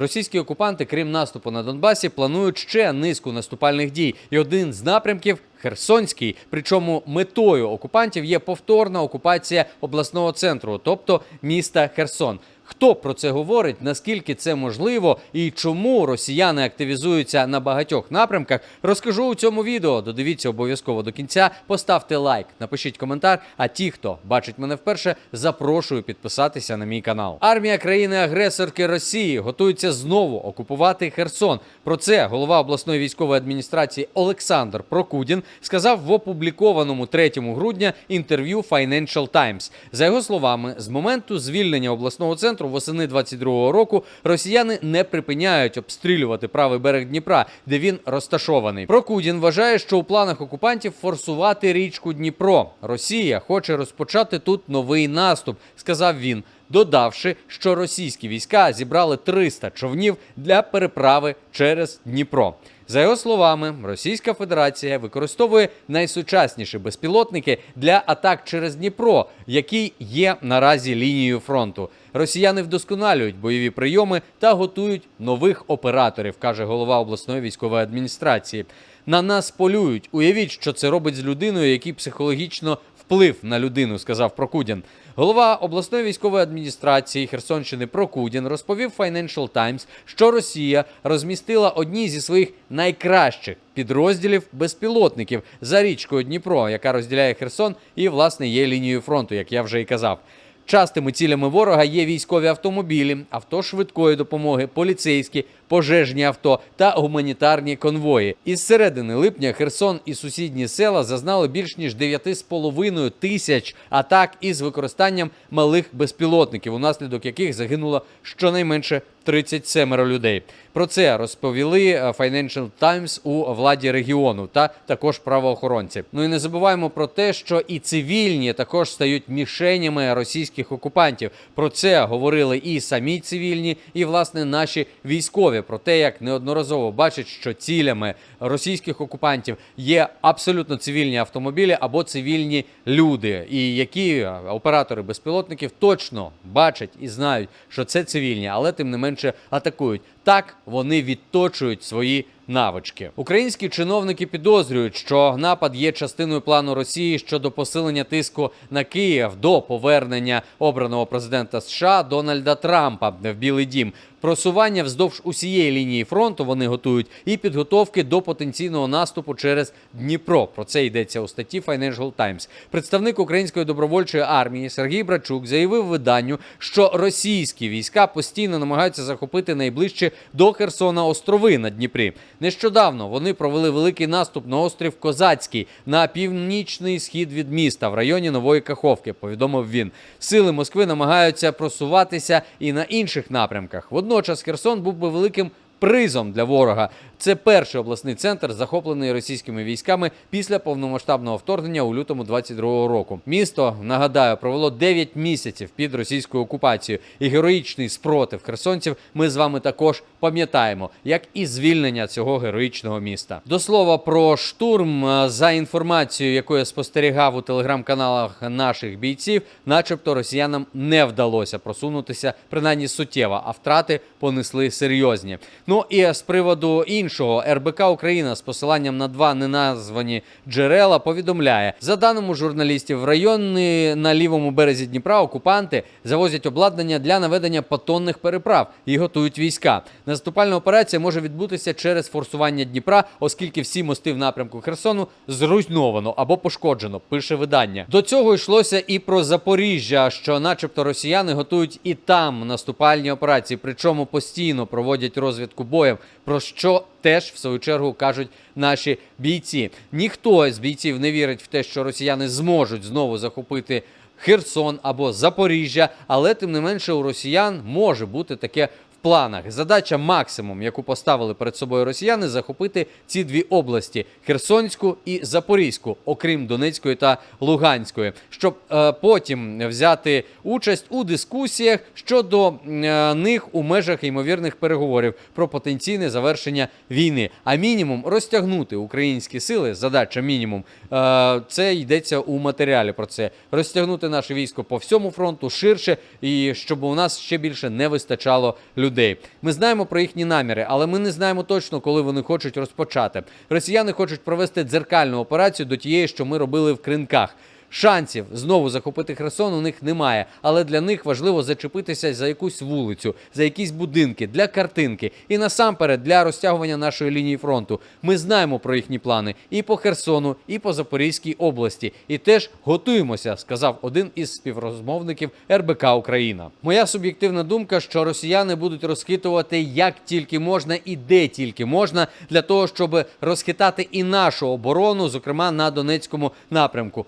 Російські окупанти, крім наступу на Донбасі, планують ще низку наступальних дій. І один з напрямків Херсонський. Причому метою окупантів є повторна окупація обласного центру, тобто міста Херсон. Хто про це говорить? Наскільки це можливо і чому росіяни активізуються на багатьох напрямках? Розкажу у цьому відео. Додивіться обов'язково до кінця. Поставте лайк, напишіть коментар. А ті, хто бачить мене вперше, запрошую підписатися на мій канал. Армія країни-агресорки Росії готується знову окупувати Херсон. Про це голова обласної військової адміністрації Олександр Прокудін сказав в опублікованому 3 грудня інтерв'ю Financial Times. За його словами, з моменту звільнення обласного центру восени 22-го року росіяни не припиняють обстрілювати правий берег Дніпра, де він розташований. Прокудін вважає, що у планах окупантів форсувати річку Дніпро. Росія хоче розпочати тут новий наступ, сказав він. Додавши, що російські війська зібрали 300 човнів для переправи через Дніпро. За його словами, Російська Федерація використовує найсучасніші безпілотники для атак через Дніпро, який є наразі лінією фронту. Росіяни вдосконалюють бойові прийоми та готують нових операторів, каже голова обласної військової адміністрації. На нас полюють. Уявіть, що це робить з людиною, який психологічно вплив на людину, сказав Прокудін. Голова обласної військової адміністрації Херсонщини Прокудін розповів Financial Times, що Росія розмістила одні зі своїх найкращих підрозділів безпілотників за річкою Дніпро, яка розділяє Херсон і власне є лінією фронту, як я вже і казав. Частими цілями ворога є військові автомобілі, авто швидкої допомоги, поліцейські, пожежні авто та гуманітарні конвої. Із середини липня Херсон і сусідні села зазнали більш ніж 9,5 тисяч атак із використанням малих безпілотників, унаслідок яких загинуло щонайменше 37 людей. Про це розповіли е, Financial Times у владі регіону та також правоохоронці. Ну і не забуваємо про те, що і цивільні також стають мішенями російських окупантів. Про це говорили і самі цивільні, і власне наші військові. Про те, як неодноразово бачать, що цілями російських окупантів є абсолютно цивільні автомобілі або цивільні люди, і які е, оператори безпілотників точно бачать і знають, що це цивільні, але тим не менше атакують. Так вони відточують свої навички. Українські чиновники підозрюють, що напад є частиною плану Росії щодо посилення тиску на Київ до повернення обраного президента США Дональда Трампа в Білий Дім. Просування вздовж усієї лінії фронту вони готують і підготовки до потенційного наступу через Дніпро. Про це йдеться у статті Financial Times. Представник української добровольчої армії Сергій Брачук заявив виданню, що російські війська постійно намагаються захопити найближче до Херсона острови на Дніпрі. Нещодавно вони провели великий наступ на острів Козацький на північний схід від міста в районі Нової Каховки. Повідомив він. Сили Москви намагаються просуватися і на інших напрямках. Водночас Херсон був би великим призом для ворога. Це перший обласний центр, захоплений російськими військами після повномасштабного вторгнення у лютому 22-го року. Місто нагадаю провело 9 місяців під російською окупацією, і героїчний спротив херсонців ми з вами також пам'ятаємо, як і звільнення цього героїчного міста. До слова про штурм е, за інформацією, яку я спостерігав у телеграм-каналах наших бійців, начебто росіянам не вдалося просунутися принаймні суттєво, а втрати понесли серйозні. Ну і з приводу іншого РБК Україна з посиланням на два неназвані джерела повідомляє за даними журналістів, в райони на лівому березі Дніпра окупанти завозять обладнання для наведення понтонних переправ і готують війська. Наступальна операція може відбутися через форсування Дніпра, оскільки всі мости в напрямку Херсону зруйновано або пошкоджено. Пише видання. До цього йшлося і про Запоріжжя, що, начебто, росіяни готують і там наступальні операції, причому постійно проводять розвідку боєм. Про що теж в свою чергу кажуть наші бійці. Ніхто з бійців не вірить в те, що росіяни зможуть знову захопити. Херсон або Запоріжжя, але тим не менше у росіян може бути таке планах. Задача максимум, яку поставили перед собою росіяни, захопити ці дві області Херсонську і Запорізьку, окрім Донецької та Луганської, щоб е, потім взяти участь у дискусіях щодо е, них у межах ймовірних переговорів про потенційне завершення війни. А мінімум розтягнути українські сили. Задача мінімум. Е, це йдеться у матеріалі про це. Розтягнути наше військо по всьому фронту ширше, і щоб у нас ще більше не вистачало людей. Людей. Ми знаємо про їхні наміри, але ми не знаємо точно, коли вони хочуть розпочати. Росіяни хочуть провести дзеркальну операцію до тієї, що ми робили в кринках. Шансів знову захопити Херсон у них немає, але для них важливо зачепитися за якусь вулицю, за якісь будинки для картинки і насамперед для розтягування нашої лінії фронту. Ми знаємо про їхні плани і по Херсону, і по Запорізькій області, і теж готуємося, сказав один із співрозмовників РБК Україна. Моя суб'єктивна думка, що росіяни будуть розхитувати як тільки можна і де тільки можна для того, щоб розхитати і нашу оборону, зокрема на Донецькому напрямку.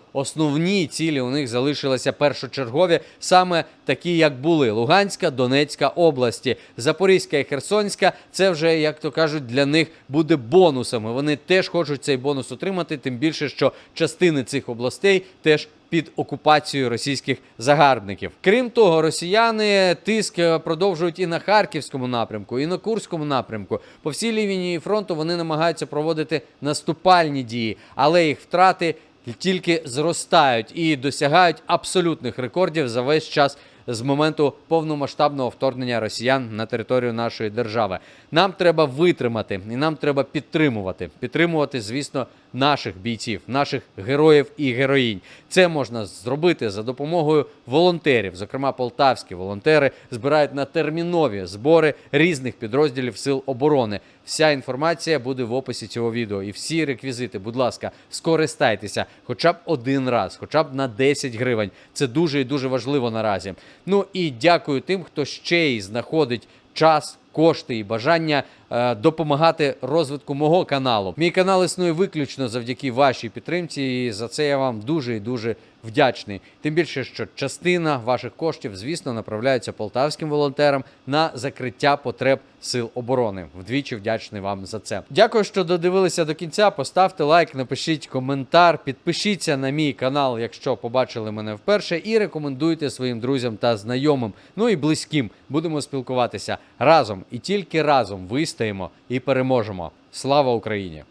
Основні цілі у них залишилися першочергові, саме такі, як були: Луганська, Донецька області, Запорізька і Херсонська. Це вже, як то кажуть, для них буде бонусами. Вони теж хочуть цей бонус отримати, тим більше, що частини цих областей теж. Під окупацією російських загарбників, крім того, росіяни тиск е, продовжують і на харківському напрямку, і на Курському напрямку. По всій лінії фронту вони намагаються проводити наступальні дії, але їх втрати тільки зростають і досягають абсолютних рекордів за весь час з моменту повномасштабного вторгнення росіян на територію нашої держави. Нам треба витримати і нам треба підтримувати. Підтримувати, звісно, наших бійців, наших героїв і героїнь. Це можна зробити за допомогою волонтерів. Зокрема, полтавські волонтери збирають на термінові збори різних підрозділів сил оборони. Вся інформація буде в описі цього відео. І всі реквізити, будь ласка, скористайтеся хоча б один раз, хоча б на 10 гривень. Це дуже і дуже важливо наразі. Ну і дякую тим, хто ще й знаходить час. Кошти і бажання допомагати розвитку мого каналу. Мій канал існує виключно завдяки вашій підтримці, і за це я вам дуже і дуже вдячний. Тим більше, що частина ваших коштів, звісно, направляється полтавським волонтерам на закриття потреб сил оборони. Вдвічі вдячний вам за це. Дякую, що додивилися до кінця. Поставте лайк, напишіть коментар, підпишіться на мій канал, якщо побачили мене вперше, і рекомендуйте своїм друзям та знайомим, ну і близьким. Будемо спілкуватися разом і тільки разом вистоїмо і переможемо. Слава Україні!